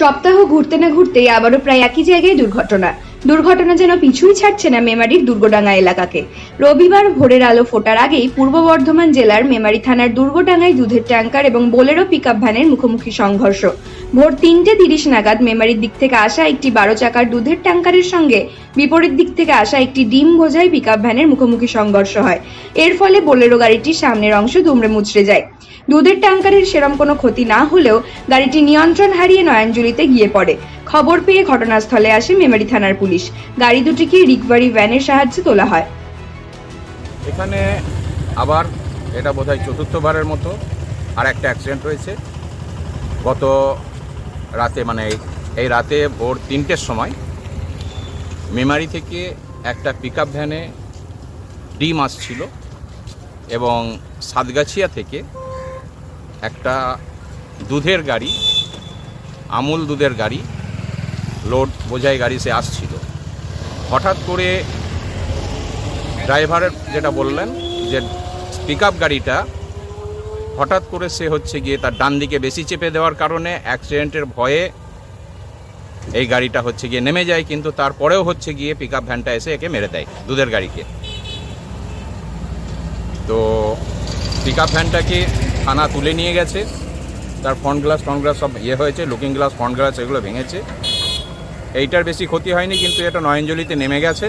সপ্তাহ ঘুরতে না ঘুরতেই আবারও প্রায় একই জায়গায় দুর্ঘটনা। দুর্ঘটনা যেন পিছুই ছাড়ছে না মেমারির দুর্গডাঙ্গা এলাকাকে। রবিবার ভোরের আলো ফোটার আগেই পূর্ব বর্ধমান জেলার মেমারি থানার দুর্গডাঙ্গায় দুধের ট্যাঙ্কার এবং বোলেরো পিকআপ ভ্যানের মুখোমুখি সংঘর্ষ। ভোর তিনটে তিরিশ নাগাদ মেমারির দিক থেকে আসা একটি বারো চাকার দুধের ট্যাঙ্কারের সঙ্গে বিপরীত দিক থেকে আসা একটি ডিম বোঝাই পিকআপ ভ্যানের মুখোমুখি সংঘর্ষ হয়। এর ফলে বোলেরো গাড়িটির সামনের অংশ দুমড়ে মুচড়ে যায়। দুধের ট্যাঙ্কারের সেরম কোনো ক্ষতি না হলেও গাড়িটি নিয়ন্ত্রণ হারিয়ে নয়নজুলিতে গিয়ে পড়ে। খবর পেয়ে ঘটনাস্থলে আসে মেমারি থানার পুলিশ। গাড়ি দুটিকে রিকভারি ভ্যানের সাহায্যে তোলা হয়। এখানে আবার এটা বোধহয় চতুর্থবারের মতো আর একটা অ্যাক্সিডেন্ট হয়েছে। গত রাতে মানে এই- রাতে ভোর তিনটের সময় মেমারি থেকে একটা পিকআপ ভ্যানে ডিম আসছিল এবং সাতগাছিয়া থেকে একটা দুধের গাড়ি, আমুল দুধের গাড়ি, লোড বোঝাই গাড়ি সে আসছিল। হঠাৎ করে ড্রাইভারের যেটা বললেন যে পিক গাড়িটা, হঠাৎ করে সে হচ্ছে গিয়ে তার ডান দিকে বেশি চেপে দেওয়ার কারণে অ্যাক্সিডেন্টের ভয়ে এই গাড়িটা হচ্ছে গিয়ে নেমে যায়, কিন্তু তারপরেও হচ্ছে গিয়ে পিক ভ্যানটা এসে একে মেরে দেয় দুধের গাড়িকে। তো পিক ভ্যানটাকে থানা তুলে নিয়ে গেছে। তার ফ্রন্ট গ্লাস ফ্রন্ট গ্লাস সব ইয়ে হয়েছে লুকিং গ্লাস ফ্রন্ট গ্লাস এগুলো ভেঙেছে। এইটার বেশি ক্ষতি হয়নি, কিন্তু এটা নয়নজলিতে নেমে গেছে।